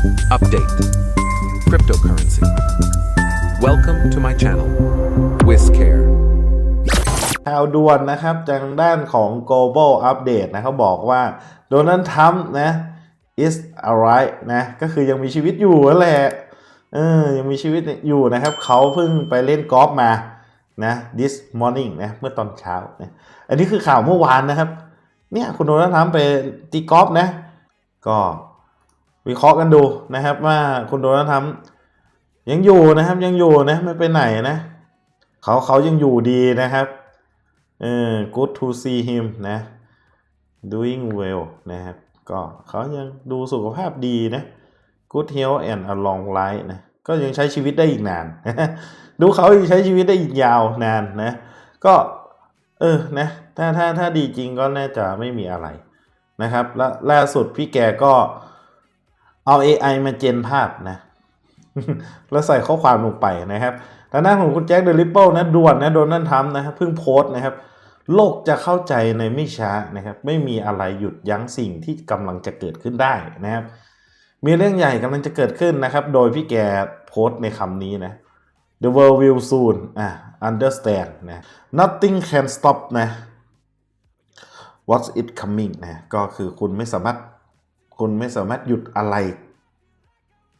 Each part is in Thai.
Update Cryptocurrency. Welcome to my channel. WizCare. ข่าวด่วนนะครับจากด้านของ global update นะเขาบอกว่าโดนัลด์ทรัมป์นะ is alright นะก็คือยังมีชีวิตอยู่แหละเออยังมีชีวิตอยู่นะครับ เขาเพิ่งไปเล่นกอล์ฟมานะ this morning นะเมื่อตอนเช้านะอันนี้คือข่าวเมื่อวานนะครับ เนี่ยคุณโดนัลด์ทรัมป์ไปตีกอล์ฟนะ ก็ วิเคราะห์กันดูนะครับ ว่าคุณโดนัลด์ทรัมป์ยังอยู่นะครับ ยังอยู่นะไม่ไปไหนนะเขาเขายังอยู่ดีนะครับเออ good to see him นะ doing well นะครับ ก็เขายังดูสุขภาพดีนะ good health and a long life นะก็ยังใช้ชีวิตได้อีกนาน ดูเขายังใช้ชีวิตได้อีกยาวนานนะ ก็เออนะถ้าถ้าถ้าดีจริงก็น่าจะไม่มีอะไรนะครับ แล้วล่าสุดพี่แกก็ เอา AI มาเจนภาพนะ แล้วใส่ข้อความลงไปนะครับทางด้านของคุณแจ็คเดลิปเปิลนะด่วนนะโดนัลด์ทรัมป์นะครับเพิ่งโพสต์นะครับ โลกจะเข้าใจในไม่ช้านะครับ ไม่มีอะไรหยุดยั้งสิ่งที่กำลังจะเกิดขึ้นได้นะครับ มีเรื่องใหญ่กำลังจะเกิดขึ้นนะครับ โดยพี่แกโพสต์ในคำนี้นะ The world will soon อะ understand นะ nothing can stop นะ what's it coming นะ ก็คือคุณไม่สามารถ คุณไม่สามารถหยุดอะไร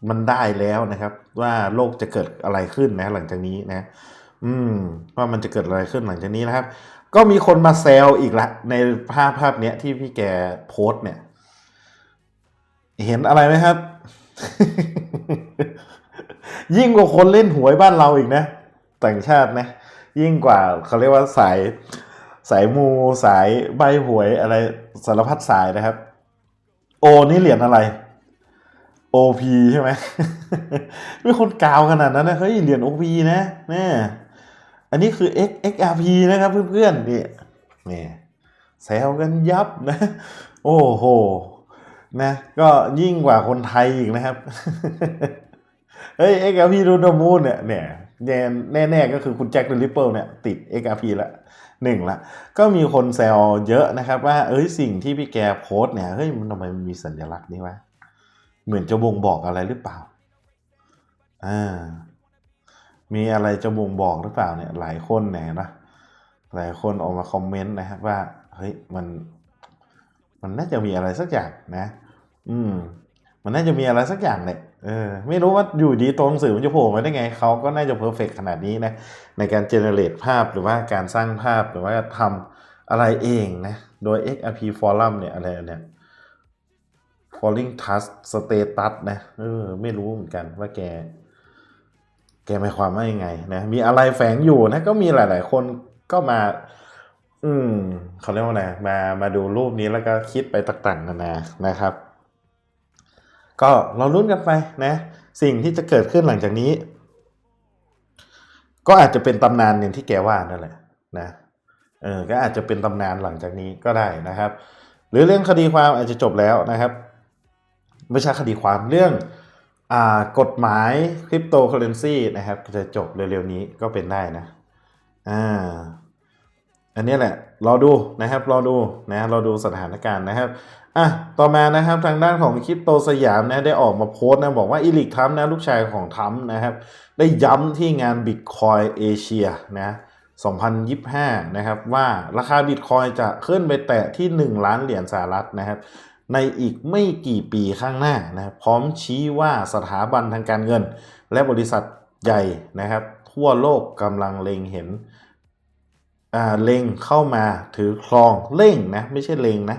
มันได้แล้วนะครับ ว่าโลกจะเกิดอะไรขึ้นนะ หลังจากนี้นะ อืม ว่ามันจะเกิดอะไรขึ้นหลังจากนี้นะครับ ก็มีคนมาแซวอีกละ ในภาพภาพเนี้ยที่พี่แกโพสเนี่ย เห็นอะไรไหมครับ ยิ่งกว่าคนเล่นหวยบ้านเราอีกนะ ต่างชาตินะ ยิ่งกว่าเขาเรียกว่าสายสายมูสายใบหวยอะไรสารพัดสายนะครับ โอนี่เหรียญอะไร OP ใช่ไหมไมีคนกาวขนาดนั้นนะเฮ้ยเหรียญ OP นะเนี่ยอันนี้คือ X XRP นะครับเพื่อนๆนี่นี่แซวกันยับนะ โอ้โหนะก็ยิ่งกว่าคนไทยอีกนะครับ เฮ้ย XRP ดูดมูนเนี่ยเนี่ยแน่แน่ๆก็คือคุณแจ็คเดลิปเปิลเนี่ยติด XRP ละ หนึ่งละก็มีคนแซวเยอะนะครับ ว่าเอ้ยสิ่งที่พี่แกโพสเนี่ยเฮ้ยมันทำไมมันมีสัญลักษณ์นี้วะเหมือนจะบ่งบอกอะไรหรือเปล่าอ่ามีอะไรจะบ่งบอกหรือเปล่าเนี่ยหลายคนเนี่ยนะหลายคนออกมาคอมเมนต์นะครับว่าเฮ้ยมัน มันน่าจะมีอะไรสักอย่างนะ อืม มันน่าจะมีอะไรสักอย่างเลย เออไม่รู้ว่าอยู่ดีตัวหนังสือมันจะโผล่มาได้ไงเขาก็น่าจะเพอร์เฟกขนาดนี้นะในการเจเนเรตภาพหรือว่าการสร้างภาพหรือว่าทำอะไรเองนะ โดย XRP Forum เนี่ยอะไรเนี่ย falling touch status นะเออไม่รู้เหมือนกันว่าแก แกหมายความว่ายังไงนะมีอะไรแฝงอยู่นะ ก็มีหลาย ๆ คนก็มา อืมเขาเรียกว่าไงมามาดูรูปนี้แล้วก็คิดไปต่างๆนานานะครับ ก็เราลุ้นกันไปนะสิ่งที่จะเกิดขึ้นหลังจากนี้ ก็อาจจะเป็นตำนานอย่างที่แกว่านั่นแหละนะเออก็อาจจะเป็นตำนานหลังจากนี้ก็ได้นะครับ หรือเรื่องคดีความอาจจะจบแล้วนะครับไม่ใช่คดีความเรื่องอ่ากฎหมายคริปโตเคอเรนซีนะครับจะจบเร็วๆนี้ก็เป็นได้นะอ่าอันนี้แหละรอดูนะครับรอดูนะรอดูสถานการณ์นะครับ อะ ต่อมานะครับทางด้านของคริปโตสยามนะได้ออกมาโพสต์นะบอกว่าอีลิกทัมนะลูกชายของทัมนะครับ ได้ย้ำที่งานบิตคอยเอเชียนะ2025 นะครับ ว่าราคาบิตคอยจะขึ้นไปแตะที่ 1 ล้านเหรียญสหรัฐนะครับ ในอีกไม่กี่ปีข้างหน้านะพร้อมชี้ว่าสถาบันทางการเงิน และบริษัทใหญ่นะครับ ทั่วโลกกำลังเล็งเห็นอ่าเล็งเข้ามาถือครองเร่งนะไม่ใช่เล็งนะ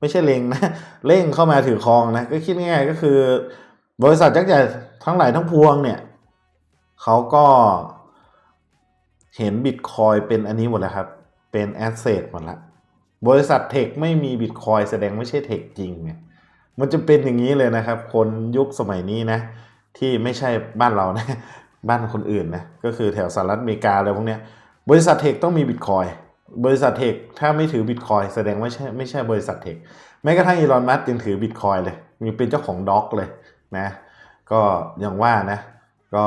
ไม่ใช่เล็งนะเร่งเข้ามาถือครองนะก็คิดง่ายๆก็คือ บริษัทยักษ์ใหญ่ทั้งหลายทั้งพวงเนี่ยเขาก็เห็นบิตคอยเป็นอันนี้หมดแล้วครับ เป็นแอสเซทหมดละบริษัทเทคไม่มีบิตคอยแสดงไม่ใช่เทคจริงเนี่ยมันจะเป็นอย่างนี้เลยนะครับ คนยุคสมัยนี้นะ ที่ไม่ใช่บ้านเรานะ บ้านคนอื่นนะ ก็คือแถวสหรัฐอเมริกาอะไรพวกเนี้ย บริษัทเทคต้องมีบิตคอย บริษัทเทคถ้าไม่ถือบิตคอยแสดงว่าไม่ใช่ไม่ใช่บริษัทเทคแม้กระทั่งอีลอนมัสก์ยังถือบิตคอยเลยมีเป็นเจ้าของด็อกเลยนะก็อย่างว่านะก็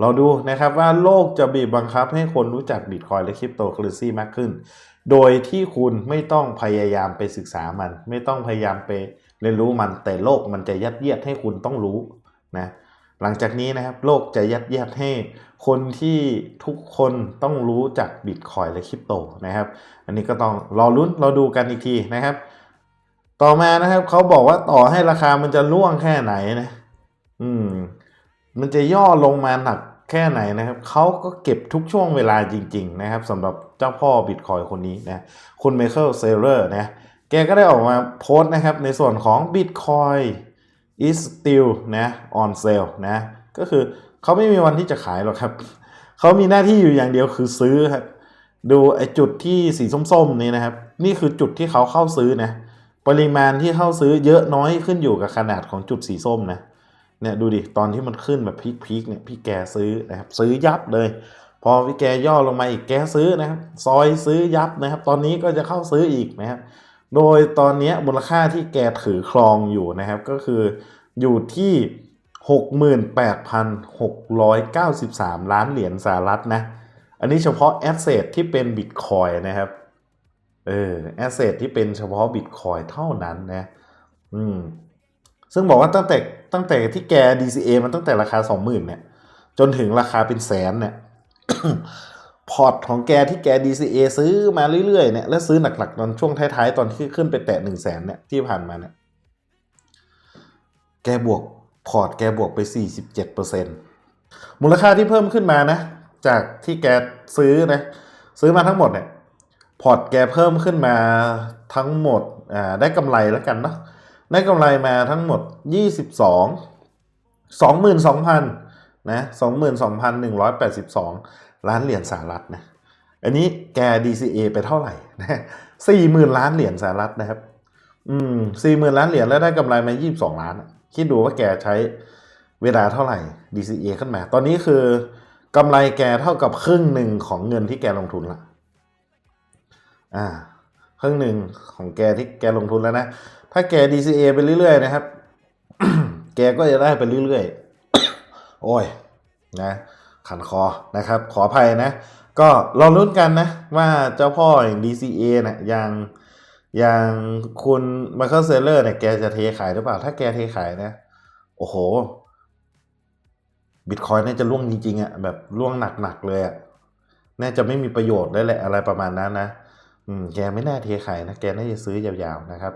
เราดูนะครับว่าโลกจะบีบบังคับให้คนรู้จักบิตคอยและคริปโตเคอเรนซีมากขึ้น โดยที่คุณไม่ต้องพยายามไปศึกษามัน ไม่ต้องพยายามไปเรียนรู้มันแต่โลกมันจะยัดเยียดให้คุณต้องรู้นะ หลังจากนี้นะครับโลกจะยัดเยียดให้คนที่ทุกคนต้องรู้จักบิตคอยและคริปโตนะครับ อันนี้ก็ต้องรอลุ้นรอดูกันอีกทีนะครับ ต่อมานะครับเขาบอกว่าต่อให้ราคามันจะล่วงแค่ไหนนะ อืม มันจะย่อลงมาหนักแค่ไหนนะครับเขาก็เก็บทุกช่วงเวลาจริง ๆ นะครับสำหรับเจ้าพ่อบิตคอยคนนี้นะคุณไมเคิลเซเลอร์นะแกก็ได้ออกมาโพสต์นะครับในส่วนของ Bitcoin is still นะ on sale นะ ก็คือเขาไม่มีวันที่จะขายหรอกครับ เขามีหน้าที่อยู่อย่างเดียวคือซื้อครับ ดูไอ้จุดที่สีส้มๆนี้นะครับ นี่คือจุดที่เขาเข้าซื้อนะ ปริมาณที่เข้าซื้อเยอะน้อยขึ้นอยู่กับขนาดของจุดสีส้มนะ เนี่ยดูดิ ตอนที่มันขึ้นแบบพีคๆเนี่ยพี่แกซื้อนะครับ ซื้อยับเลย พอพี่แกย่อลงมาอีกแกซื้อนะครับ ซอยซื้อยับนะครับ ตอนนี้ก็จะเข้าซื้ออีกนะครับ โดยตอนนี้มูลค่าที่แกถือครองอยู่นะครับ ก็คืออยู่ที่ 68,693 ล้านเหรียญสหรัฐนะ อันนี้เฉพาะแอสเซทที่เป็นบิตคอยนะครับ เออแอสเซทที่เป็นเฉพาะบิตคอยเท่านั้นนะอืมซึ่งบอกว่าตั้งแต่ตั้งแต่ที่แก DCA มันตั้งแต่ราคา 20,000เนี่ยจนถึงราคาเป็นแสนเนี่ย พอร์ตของแกที่แก DCA ซื้อมาเรื่อยๆเนี่ยแล้วซื้อหนักๆตอนช่วงท้ายๆ ตอนที่ขึ้นไปแตะหนึ่งแสนเนี่ยที่ผ่านมาเนี่ยแกบวกพอร์ตแกบวกไป 47%มูลค่าที่เพิ่มขึ้นมานะ จากที่แกซื้อนะซื้อมาทั้งหมดเนี่ยพอร์ตแกเพิ่มขึ้นมาทั้งหมดอ่าได้กำไรแล้วกันเนาะได้กำไรมาทั้งหมด 22 22,000นะ22,182 ล้านเหรียญสหรัฐนะอันนี้แก DCA ไปเท่าไหร่นะ40,000ล้านเหรียญสหรัฐนะครับ อืม40,000ล้านเหรียญแล้วได้กำไรมา22ล้าน คิดดูว่าแกใช้เวลาเท่าไหร่ DCA ขึ้นมา ตอนนี้คือกำไรแกเท่ากับครึ่งหนึ่งของเงินที่แกลงทุนละอ่า ครึ่งหนึ่งของแกที่แกลงทุนแล้วนะ ถ้าแก DCA ไปเรื่อยๆนะครับ แกก็จะได้ไปเรื่อยๆ โอ้ย นะ ขันคอนะครับ ขออภัยนะ ก็ลองลุ้นกันนะ ว่าเจ้าพ่ออย่าง DCA นะอย่างอย่างคุณไมเคิลเซเลอร์เนี่ยแกจะเทขายหรือเปล่า ถ้าแกเทขายนะ โอ้โหบิตคอยน่าจะล่วงจริงๆอะ่ะแบบล่วงหนักๆเลยอะ่ะน่าจะไม่มีประโยชน์ได้แหละอะไรประมาณนั้นนะอืมแกไม่น่าเทขายนะแกน่าจะซื้อยาวๆนะครับ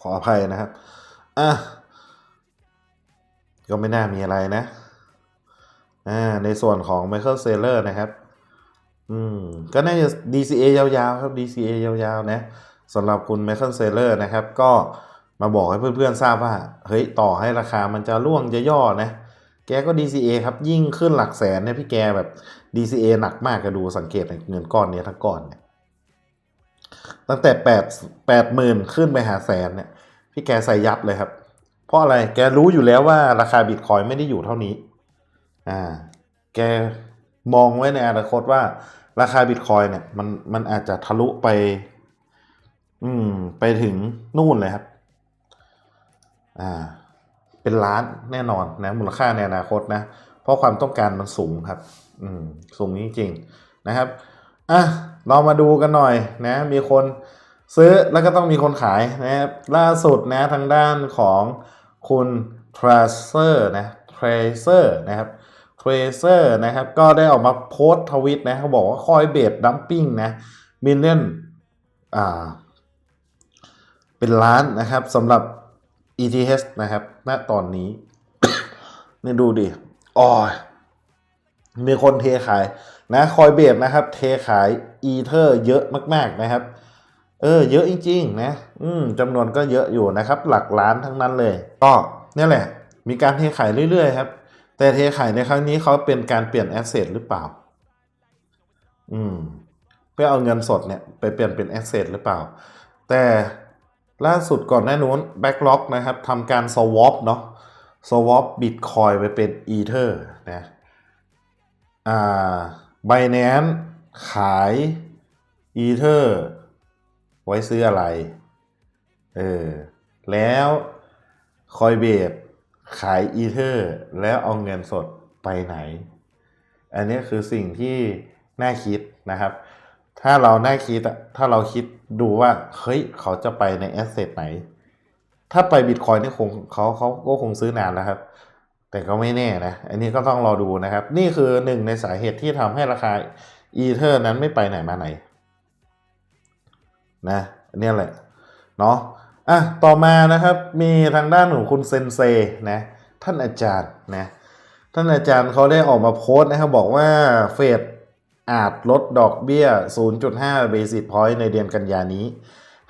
ขออภัยนะครับอะ ก็ไม่น่ามีอะไรนะ อ่า ในส่วนของ Michael Saylor นะครับ อืม ก็น่าจะ DCA ยาวๆ ครับ DCA ยาวๆ นะสำหรับคุณ Michael Saylor นะครับ ก็มาบอกให้เพื่อนๆ ทราบว่า เฮ้ย ต่อให้ราคามันจะร่วงจะย่อนะ แกก็ DCA ครับ ยิ่งขึ้นหลักแสนเนี่ยพี่แกแบบ DCA หนักมากก็ดูสังเกตเงินก้อนเนี้ยทั้งก้อนเนี่ย ตั้งแต่แปดแปดหมื่นขึ้นไปหาแสนเนี่ย พี่แกใส่ยับเลยครับ เพราะอะไรแกรู้อยู่แล้วว่าราคาบิตคอยไม่ได้อยู่เท่านี้ อ่า แกมองไว้ในอนาคตว่า ราคาบิตคอยเนี่ย มันมันอาจจะทะลุไป อืม ไปถึงนู่นเลยครับ อ่า เป็นล้านแน่นอนนะ มูลค่าในอนาคตนะ เพราะความต้องการมันสูงครับ อืม สูงจริงๆนะครับอะเรามาดูกันหน่อยนะ มีคนซื้อแล้วก็ต้องมีคนขายนะครับล่าสุดนะทางด้านของ คุณ Tracer นะ Tracer นะครับ Tracer นะครับก็ได้ออกมาโพสต์ทวิตนะเขาบอกว่าคอยเบดดัมปิ้งนะมิลเลนอ่าเป็นล้านนะครับสำหรับ ETH นะครับ ณ ตอนนี้ นี่ดูดิอ๋อมีคนเทขายนะคอยเบดนะครับ เทขายอีเทอร์เยอะมาก ๆ นะครับ ออเยอะจริงๆนะอืมจำนวนก็เยอะอยู่นะครับ หลักล้านทั้งนั้นเลย ก็เนี่ยแหละ มีการเทขายเรื่อยๆครับ แต่เทขายในครั้งนี้เขาเป็นการเปลี่ยนแอสเซทหรือเปล่า อืมเพื่อเอาเงินสดเนี่ยไปเปลี่ยนเป็นแอสเซทหรือเปล่า แต่ล่าสุดก่อนหน้านู้น Backlog นะครับทำการ swap เนาะ swap Bitcoin ไปเป็น Ether นะอ่า Binance ขาย Ether ไว้ซื้ออะไร เออ แล้ว Coinbase ขาย Ether แล้วเอาเงินสดไปไหน อันนี้คือสิ่งที่น่าคิดนะครับ ถ้าเราได้คิดถ้าเราคิดดูว่า เฮ้ย เขาจะไปในแอสเซทไหน ถ้าไปบิตคอยนี่คงเขาเขาก็คงซื้อนานแล้วครับ แต่ก็ไม่แน่นะ อันนี้ก็ต้องรอดูนะครับ นี่คือหนึ่งในสาเหตุที่ทำให้ราคาอีเทอร์นั้นไม่ไปไหนมาไหน นะเนี่ยแหละเนาะอะต่อมานะครับมีทางด้านของคุณเซนเซนะท่านอาจารย์นะท่านอาจารย์เขาได้ออกมาโพสต์นะครับบอกว่าเฟดอาจลดดอกเบี้ย 0.5 basis point ในเดือนกันยานี้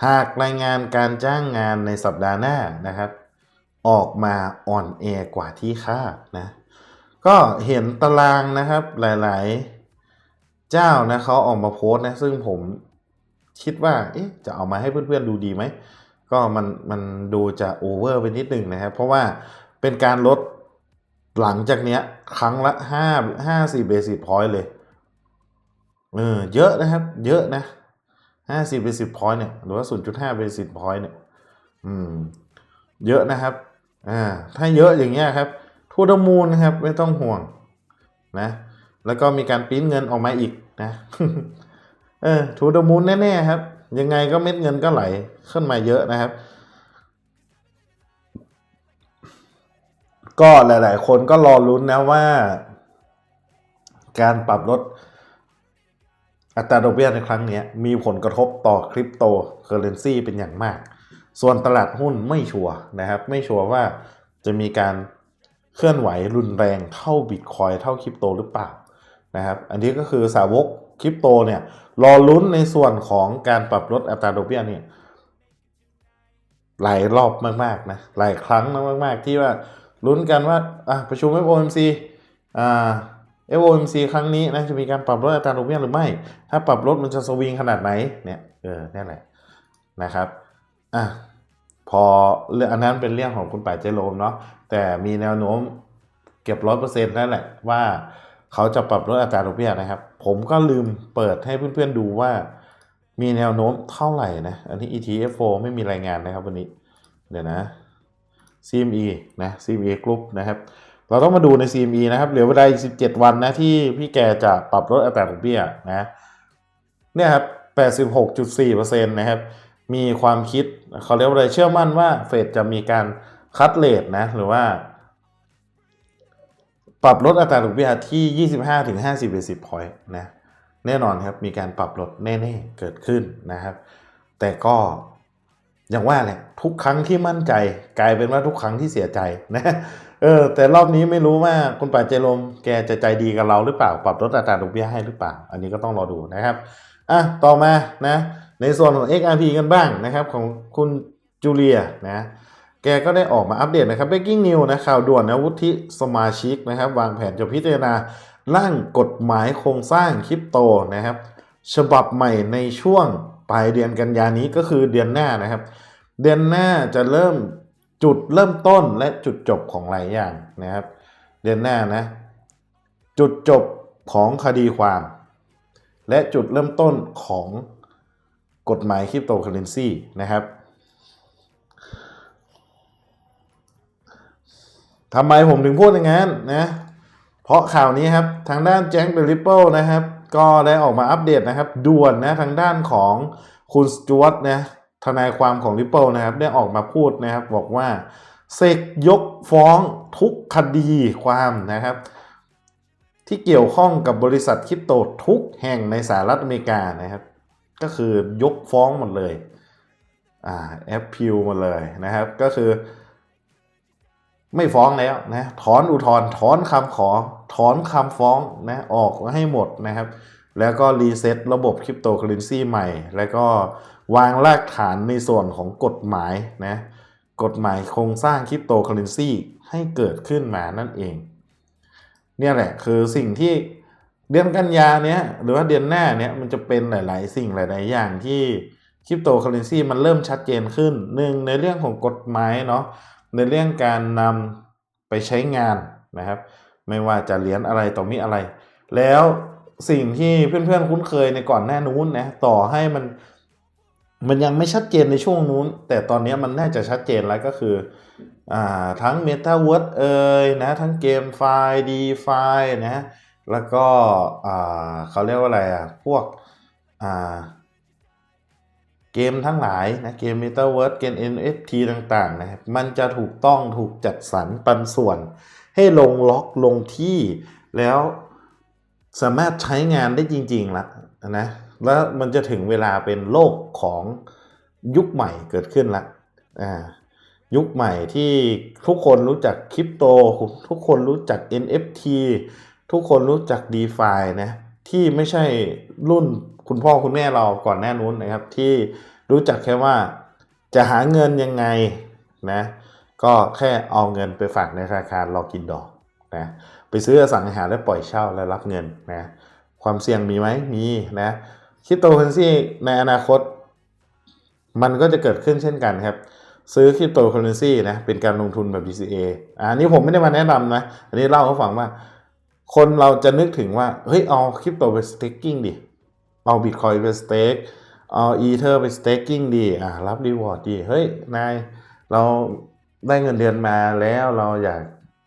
หากรายงานการจ้างงานในสัปดาห์หน้านะครับ ออกมาอ่อนแอกว่าที่คาดนะก็เห็นตารางนะครับหลายๆ เจ้านะเขาออกมาโพสต์นะซึ่งผม คิดว่าเอ๊ะจะเอามาให้เพื่อนๆดูดีไหม ก็มันมันดูจะโอเวอร์ไปนิดหนึ่งนะครับ เพราะว่าเป็นการลดหลังจากเนี้ยครั้งละห้าห้าสี่เบสิสพอยต์เลยเออเยอะนะครับ เยอะนะห้าสี่เบสิสพอยต์เนี่ยหรือว่าศูนย์จุดห้าเบสิสพอยต์เนี่ยอืมเยอะนะครับอ่าถ้าเยอะอย่างเงี้ยครับทั่วดมูลนะครับ ไม่ต้องห่วงนะ แล้วก็มีการปริ้นเงินออกมาอีกนะ เออทูดมูลแน่ๆครับ ยังไงก็เม็ดเงินก็ไหลขึ้นมาเยอะนะครับ ก็หลายๆ คนก็รอลุ้นนะว่า การปรับลดอัตราดอกเบี้ยในครั้งนี้มีผลกระทบต่อคริปโตเคอเรนซีเป็นอย่างมาก ส่วนตลาดหุ้นไม่ชัวร์นะครับ ไม่ชัวร์ว่าจะมีการเคลื่อนไหวรุนแรงเท่าบิตคอยเท่าคริปโตหรือเปล่านะครับ อันนี้ก็คือสาวก คริปโตเนี่ยรอลุ้นในส่วนของการปรับลดอัตราดอกเบี้ยเนี่ยหลายรอบมากๆนะหลายครั้งมากๆ ที่ว่าลุ้นกันว่าอะประชุม FOMC อ่า FOMC ครั้งนี้นะจะมีการปรับลดอัตราดอกเบี้ยหรือไม่ ถ้าปรับลดมันจะสวิงขนาดไหนเนี่ยเออนี่นแหละนะครับอะพอเรื่องอันนั้นเป็นเรื่องของคุณป่ายเจโรมเนาะแต่มีแนวโน้มเก็บร้อยเปอร์เซ็นต์นั่นแหละว่า เขาจะปรับลดอัตราดอกเบี้ยนะครับ ผมก็ลืมเปิดให้เพื่อนๆดูว่า มีแนวโน้มเท่าไหร่นะ อันนี้ ETF4 ไม่มีรายงานนะครับวันนี้ เดี๋ยวนะ CME นะ CME Group นะครับเราต้องมาดูใน CME นะครับ เหลือเวลาอีก 17 วันนะ ที่พี่แกจะปรับลดอัตราดอกเบี้ยนะเนี่ยครับ 86.4%นะครับ มีความคิดเขาเรียกว่าอะไรเชื่อมั่นว่าเฟดจะมีการคัดเลทนะ หรือว่า ปรับลดอัตราดอกเบี้ยที่ 25-50 basis point นะแน่นอนครับมีการปรับลดแน่ๆเกิดขึ้นนะครับ แต่ก็อย่างว่าแหละทุกครั้งที่มั่นใจกลายเป็นว่าทุกครั้งที่เสียใจนะเออแต่รอบนี้ไม่รู้ว่าคุณป่าเจโรมแกจะใจดีกับเราหรือเปล่า ปรับลดอัตราดอกเบี้ยให้หรือเปล่า อันนี้ก็ต้องรอดูนะครับอะต่อมานะในส่วนของ XRP กันบ้างนะครับ ของคุณจูเลียนะ แกก็ได้ออกมาอัปเดตนะครับ breaking news นะข่าวด่วนนะวุฒิสมาชิกนะครับ วางแผนจะพิจารณาร่างกฎหมายโครงสร้างคริปโตนะครับ ฉบับใหม่ในช่วงปลายเดือนกันยานี้ก็คือเดือนหน้านะครับ เดือนหน้าจะเริ่มจุดเริ่มต้นและจุดจบของหลายอย่างนะครับ เดือนหน้านะ จุดจบของคดีความ และจุดเริ่มต้นของกฎหมายคริปโตเคอเรนซีนะครับ ทำไมผมถึงพูดอย่างนั้นนะ เพราะข่าวนี้ครับ ทางด้านแจ็คเดลิปเปิลนะครับ ก็ได้ออกมาอัปเดตนะครับ ด่วนนะทางด้านของคุณสจวตนะทนายความของ Ripple นะครับ ได้ออกมาพูดนะครับ บอกว่าเซกยกฟ้องทุกคดีความนะครับ ที่เกี่ยวข้องกับบริษัทคริปโตทุกแห่งในสหรัฐอเมริกานะครับ ก็คือยกฟ้องหมดเลยอ่าแอปพิวหมดเลยนะครับ ก็คือ ไม่ฟ้องแล้วนะถอนอุทธรณ์ถอนคำขอ ถอนคำฟ้องนะออกให้หมดนะครับ แล้วก็รีเซ็ตระบบคริปโตเคอเรนซีใหม่ แล้วก็วางรากฐานในส่วนของกฎหมายนะกฎหมายโครงสร้างคริปโตเคอเรนซีให้เกิดขึ้นมานั่นเอง เนี่ยแหละคือสิ่งที่เดือนกันยาเนี้ยหรือว่าเดือนหน้าเนี้ยมันจะเป็นหลาย ๆ สิ่งหลาย ๆ อย่างที่คริปโตเคอเรนซีมันเริ่มชัดเจนขึ้นหนึ่งในเรื่องของกฎหมายเนาะ ในเรื่องการนำไปใช้งานนะครับ ไม่ว่าจะเหรียญอะไรต่อมีอะไร แล้วสิ่งที่เพื่อนๆคุ้นเคยในก่อนหน้านู้นนะต่อให้มันมันยังไม่ชัดเจนในช่วงนู้น แต่ตอนนี้มันน่าจะชัดเจนแล้วก็คืออ่าทั้ง Metaverse เอ่ยนะทั้งเกมไฟล์ DeFi นะแล้วก็อ่าเขาเรียกว่าอะไรอะพวกอ่า เกมทั้งหลายนะเกม Metaverse เกม NFT ต่างๆนะครับมันจะถูกต้องถูกจัดสรรปันส่วน ให้ลงล็อกลงที่แล้วสามารถใช้งานได้จริงๆละนะแล้วมันจะถึงเวลาเป็นโลกของยุคใหม่เกิดขึ้นละอ่ายุคใหม่ที่ทุกคนรู้จักคริปโต ทุกคนรู้จัก NFT ทุกคนรู้จัก d e f i นะที่ไม่ใช่รุ่น คุณพ่อคุณแม่เราก่อนหน้านู้นนะครับ ที่รู้จักแค่ว่าจะหาเงินยังไงนะก็แค่เอาเงินไปฝากในธนาคารรอกินดอกนะไปซื้อสังหาและปล่อยเช่าและรับเงินนะความเสี่ยงมีไหมมีนะคริปโตเคอเรนซีในอนาคต มันก็จะเกิดขึ้นเช่นกันครับซื้อคริปโตเคอเรนซีนะเป็นการลงทุนแบบ DCA อันนี้ผมไม่ได้มาแนะนำนะ อันนี้เล่าให้ฟังว่า คนเราจะนึกถึงว่า เฮ้ยเอาคริปโตไปสเต็กกิ้งดิ เอาบิตคอยไปสเต็กเอาอีเทอร์ไปสเต็กกิ้งดีอ่ารับรีวอร์ดดี เฮ้ย นาย เราได้เงินเดือนมาแล้วเราอยาก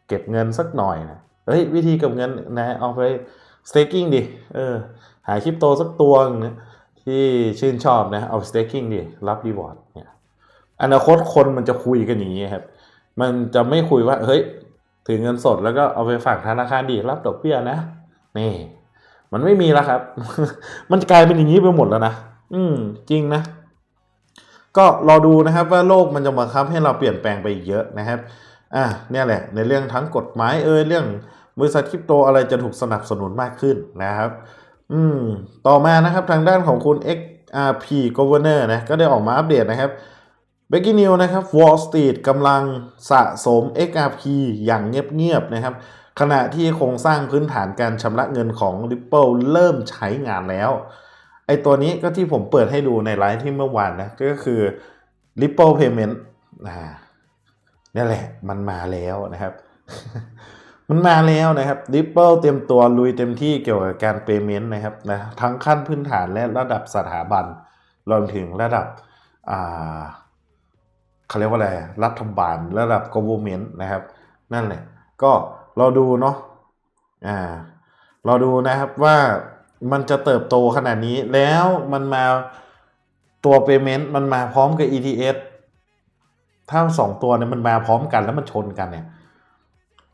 เก็บเงินสักหน่อยนะเฮ้ย วิธีเก็บเงินนายเอาไปสเต็กกิ้งดิเออหาคริปโตสักตัวนึงนะที่ชื่นชอบนะเอาสเต็กกิ้งดิรับรีวอร์ดเนี่ยอนาคตคนมันจะคุยกันอย่างนี้ครับ มันจะไม่คุยว่า เฮ้ย ถือเงินสดแล้วก็เอาไปฝากธนาคารดีรับดอกเบี้ยนะ นี่ มันไม่มีแล้วครับ มันกลายเป็นอย่างนี้ไปหมดแล้วนะอืม จริงนะ ก็รอดูนะครับว่าโลกมันจะบังคับให้เราเปลี่ยนแปลงไปเยอะนะครับ อะเนี่ยแหละ ในเรื่องทั้งกฎหมายเอ่ยเรื่องบริษัทคริปโตอะไรจะถูกสนับสนุนมากขึ้นนะครับ อืม ต่อมานะครับทางด้านของคุณ XRP Governor นะก็ได้ออกมาอัปเดตนะครับ b r e a k i n g News นะครับ Wall Street กำลังสะสม XRP อย่างเงียบๆนะครับ ขณะที่โครงสร้างพื้นฐานการชำระเงินของ Ripple เริ่มใช้งานแล้ว ไอตัวนี้ก็ที่ผมเปิดให้ดูในไลฟ์ที่เมื่อวานนะ ก็คือ Ripple Payment อ่านี่แหละมันมาแล้วนะครับ มันมาแล้วนะครับ Ripple เตรียมตัวลุยเต็มที่เกี่ยวกับการ Payment นะครับนะทั้งขั้นพื้นฐานและระดับสถาบันรวมถึงระดับอ่าเขาเรียกว่าอะไร รัฐบาลระดับ government นะครับ นั่นแหละก็ เราดูเนาะอ่าเราดูนะครับว่ามันจะเติบโตขนาดนี้แล้วมันมาตัว payment มันมาพร้อมกับ ETS ถ้าสองตัวเนี่ยมันมาพร้อมกันแล้วมันชนกันเนี่ย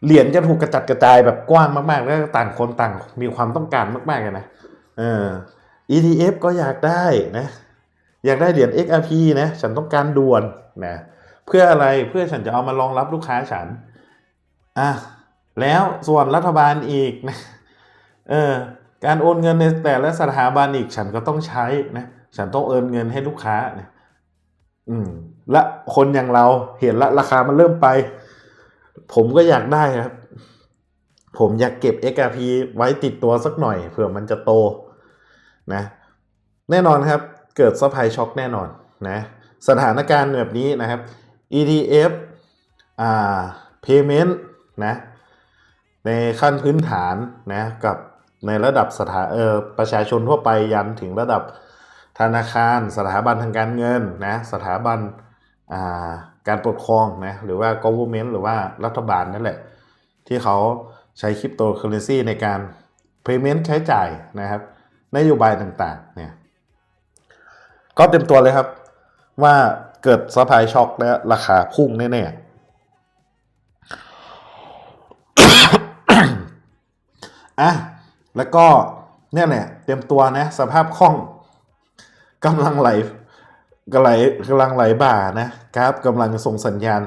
เหรียญจะถูกกระจัดกระจายแบบกว้างมากๆ แล้วต่างคนต่างมีความต้องการมากๆเลยนะเออ ETF ก็อยากได้นะ อยากได้เหรียญ XRP นะฉันต้องการด่วนนะเพื่ออะไรเพื่อฉันจะเอามารองรับลูกค้าฉันอะ แล้วส่วนรัฐบาลอีกนะเออการโอนเงินในแต่ละสถาบันอีกฉันก็ต้องใช้นะฉันต้องโอนเงินให้ลูกค้านะอืมและคนอย่างเราเห็นละราคามันเริ่มไป ผมก็อยากได้ครับ ผมอยากเก็บ XRP ไว้ติดตัวสักหน่อยเผื่อมันจะโตนะ แน่นอนครับ เกิดซัพพลายช็อคแน่นอนนะสถานการณ์แบบนี้นะครับ ETF อ่า payment นะ ในขั้นพื้นฐานนะกับในระดับสถาเออประชาชนทั่วไปยันถึงระดับธนาคาร สถาบันทางการเงินนะสถาบันาการปกครองนะหรือว่า government หรือว่ารัฐบาลนั่นแหละ ที่เขาใช้คริปโตเคอเรนซีในการ payment ใช้จ่ายนะครับนโยบายต่างๆเนี่ยก็เต็มตัวเลยครับ ว่าเกิดซัพพลายช็อคและราคาพุ่งแน่ๆ อะแล้วก็เนี่ยแหละเตรียมตัวนะ สภาพคล่องกำลังไหลกำลังไหลกำลังไหลบ่านะกราฟกำลังส่งสัญญาณ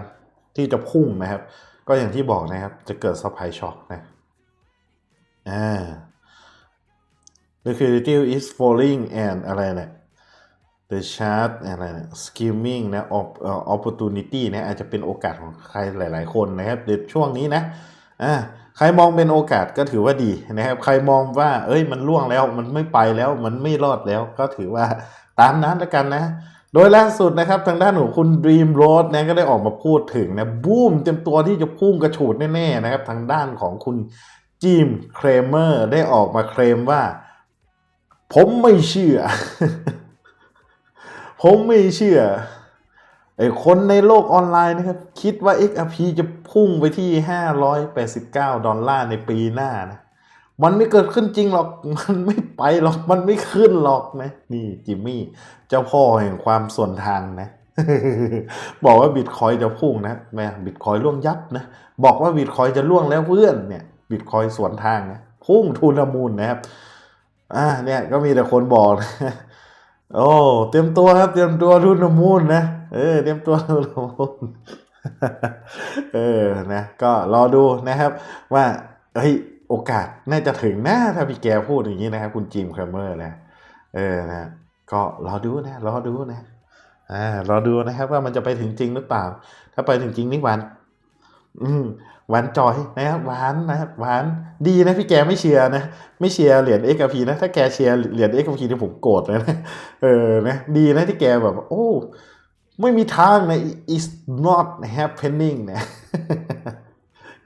ที่จะพุ่งนะครับ ก็อย่างที่บอกนะครับ จะเกิดซัพพลายช็อคนะอ่า liquidity is falling and อะไรเนี่ย the chart อะไรเนะ skimming นะ opportunity นะอาจจะเป็นโอกาสของใครหลาย ๆ คนนะครับในช่วงนี้นะอ่า ใครมองเป็นโอกาสก็ถือว่าดีนะครับ ใครมองว่า เอ้ย มันล่วงแล้ว มันไม่ไปแล้ว มันไม่รอดแล้ว ก็ถือว่าตามนั้นแล้วกันนะ โดยล่าสุดนะครับทางด้านของคุณ Dream Road นะก็ได้ออกมาพูดถึงนะบูมเต็มตัวที่จะพุ่งกระฉูดแน่ๆนะครับ ทางด้านของคุณจิมเครเมอร์ได้ออกมาเคลมว่า ผมไม่เชื่อ ผมไม่เชื่อ ไอคนในโลกออนไลน์นะครับ คิดว่า XRP จะพุ่งไปที่ 589 ดอลลาร์ในปีหน้านะ มันไม่เกิดขึ้นจริงหรอก มันไม่ไปหรอก มันไม่ขึ้นหรอกนะ นี่จิมมี่เจ้าพ่อแห่งความส่วนทางนะ บอกว่าบิตคอยจะพุ่งนะแม่บิตคอยล่วงยับนะ บอกว่าบิตคอยจะล่วงแล้วเพื่อนเนี่ย บิตคอยสวนทางนะพุ่งทุนละมูลนะครับ อ่า เนี่ยก็มีแต่คนบอกนะ โอ้ เตรียมตัวครับ เตรียมตัวทุนละมูลนะ เออเตรียมตัวละมูลเออนะก็รอดูนะครับ ว่าเฮ้ยโอกาสน่าจะถึงนะถ้าพี่แกพูดอย่างนี้นะครับคุณจิมแครมเมอร์นะเออนะก็รอดูนะรอดูนะอ่ารอดูนะครับ ว่ามันจะไปถึงจริงหรือเปล่า ถ้าไปถึงจริงนี่หวานอืมหวานจอยนะครับหวานนะครับหวานดีนะพี่แกไม่เชียร์นะไม่เชียร์เหรียญเอ็กพีนะถ้าแกเชียร์เหรียญเอ็กพีนี่ผมโกรธเลยนะเออนะดีนะที่แกแบบ โอ้ ไม่มีทางนะ is not happening นะ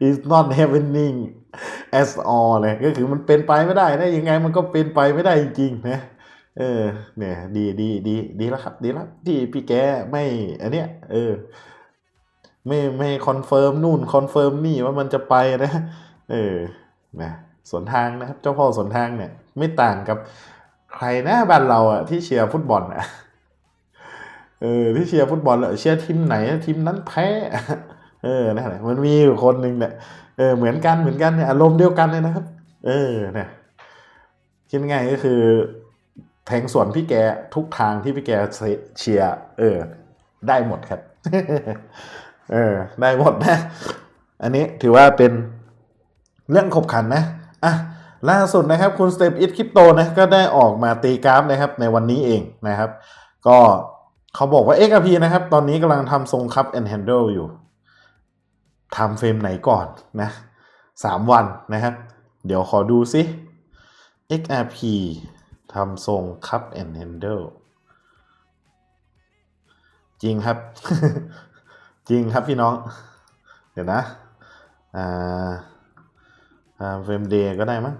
is not happening as all เลยก็คือมันเป็นไปไม่ได้นะยังไงมันก็เป็นไปไม่ได้จริงๆนะเออเนี่ยดีดีดีดีแล้วครับ ดีแล้วที่พี่แกไม่อันเนี้ยเออ ไม่ไม่คอนเฟิร์มนู่นคอนเฟิร์มนี่ว่ามันจะไปนะ เออนะสวนทางนะครับ เจ้าพ่อสวนทางเนี่ย ไม่ต่างกับใครนะบ้านเราอะที่เชียร์ฟุตบอลอะ เออที่เชียร์ฟุตบอลเชียร์ทีมไหนทีมนั้นแพ้เออนั่นแหละมันมีอยู่คนหนึ่งแหละเออเหมือนกันเหมือนกันเนี่ยอารมณ์เดียวกันเลยนะครับ เออเนี่ยคิดง่ายก็คือ แทงส่วนพี่แกทุกทางที่พี่แกเชียร์เออ ได้หมดครับ เออ ได้หมดนะ อันนี้ถือว่าเป็นเรื่องขบขันนะอะล่าสุดนะครับ คุณสเตปอิทคริปโตนะก็ได้ออกมาตีกราฟนะครับ ในวันนี้เองนะครับ ก็ เขาบอกว่า XRP นะครับ ตอนนี้กำลังทำทรงคัพ and handle อยู่ทำเฟรมไหนก่อนนะสามวันนะครับ เดี๋ยวขอดูซิ XRP ทำทรงคัพ and handle จริงครับ จริงครับพี่น้อง เดี๋ยวนะอ่าเฟรมเดย์ก็ได้มั้ง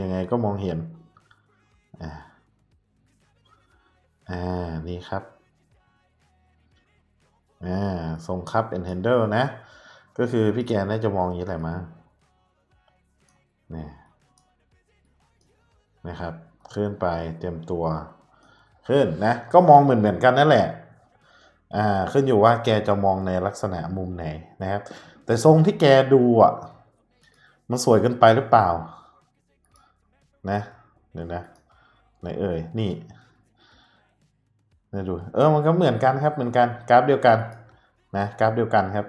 ยังไงก็มองเห็นอ่าอ่านี่ครับ อ่าทรงคัพ and handle นะ ก็คือพี่แกน่าจะมองอย่างนี้แหละมั้งนี่ยนะครับขึ้นไปเตรียมตัวขึ้นนะก็มองเหมือนเหมือนกันนั่นแหละอ่าขึ้นอยู่ว่าแกจะมองในลักษณะมุมไหนนะครับ แต่ทรงที่แกดูอะมันสวยเกินไปหรือเปล่า นะเดี๋ยวนะไหนเอ่ยนี่ นี่ดูเออมันก็เหมือนกันครับเหมือนกันกราฟเดียวกันนะกราฟเดียวกันครับ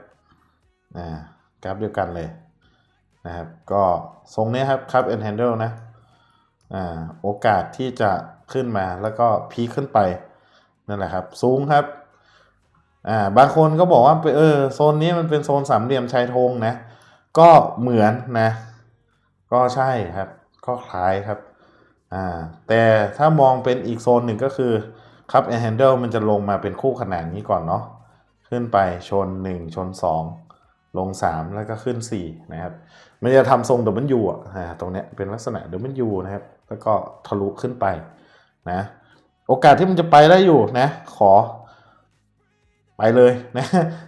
อ่ากราฟเดียวกันเลยนะครับก็ทรงนี้ครับครับ and handle นะอ่าโอกาสที่จะขึ้นมาแล้วก็พีคขึ้นไปนั่นแหละครับสูงครับอ่าบางคนก็บอกว่าเออโซนนี้มันเป็นโซนสามเหลี่ยมชายธงนะก็เหมือนนะก็ใช่ครับก็คล้ายครับอ่าแต่ถ้ามองเป็นอีกโซนหนึ่งก็คือ ครับ and handle มันจะลงมาเป็นคู่ขนานนี้ก่อนเนาะขึ้นไปชน 1 ชน 2 ลง 3 แล้วก็ขึ้น 4 นะครับ มันจะทำทรง W อะอ่าตรงเนี้ยเป็นลักษณะ W นะครับ แล้วก็ทะลุขึ้นไปนะโอกาสที่มันจะไปได้อยู่นะ ขอไปเลยนะ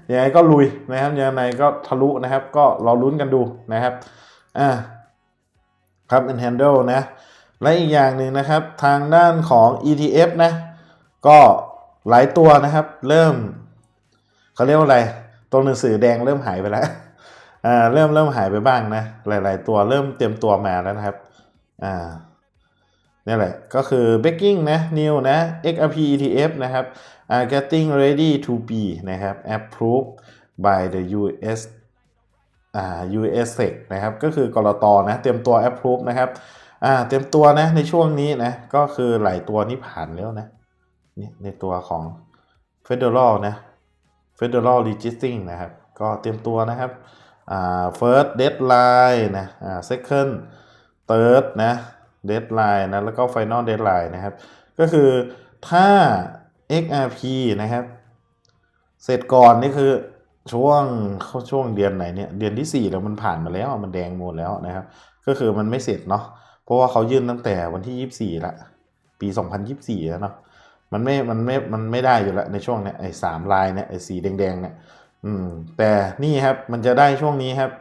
ยังไงก็ลุยนะครับยังไงก็ทะลุนะครับ ก็รอลุ้นกันดูนะครับอ่าครับ and handle นะ และอีกอย่างหนึ่งนะครับ ทางด้านของ ETF นะ ก็หลายตัวนะครับ เริ่มเขาเรียกว่าอะไร ตัวหนังสือแดงเริ่มหายไปแล้วอ่าเริ่มเริ่มหายไปบ้างนะ หลาย ๆ ตัวเริ่มเตรียมตัวมาแล้วนะครับอ่านี่แหละ ก็คือ baking นะ new นะ XRP ETF นะครับ are getting ready to be นะครับ approved by the US อ่า US SEC นะครับ ก็คือกรตนะ เตรียมตัว approve นะครับ อ่า เตรียมตัวนะ ในช่วงนี้นะ ก็คือหลายตัวนี้ผ่านแล้วนะ นี่ในตัวของ Federal นะ Federal Registering นะครับ ก็เตรียมตัวนะครับอ่า first deadline นะอ่า second third นะ deadline นะ แล้วก็ final deadline นะครับ ก็คือถ้า XRP นะครับ เสร็จก่อนนี่คือช่วงเขาช่วงเดือนไหนเนี่ย เดือนที่ 4 แล้วมันผ่านมาแล้วมันแดงหมดแล้วนะครับ ก็คือมันไม่เสร็จเนาะเพราะว่าเขายื่นตั้งแต่วันที่ 24ละปี 2024 แล้วเนาะ มันไม่มันไม่มันไม่ได้อยู่แล้วในช่วงเนี้ยไอ้สามลายเนี่ยไอ้สีแดงๆเนี่ยอืมแต่นี่ครับมันจะได้ช่วงนี้ครับ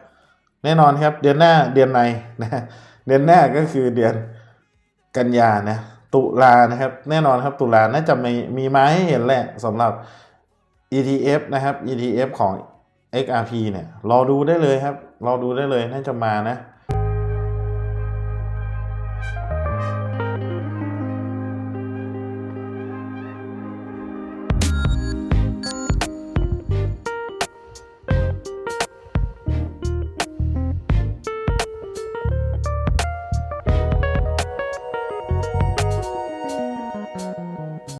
แน่นอนครับเดือนหน้าเดือนในนะเดือนหน้าก็คือเดือนกันยานะตุลานะครับแน่นอนครับตุลาน่าจะมีมีมาให้เห็นแหละสำหรับ ETF นะครับ ETF ของ XRP เนี่ยรอดูได้เลยครับรอดูได้เลยน่าจะมานะ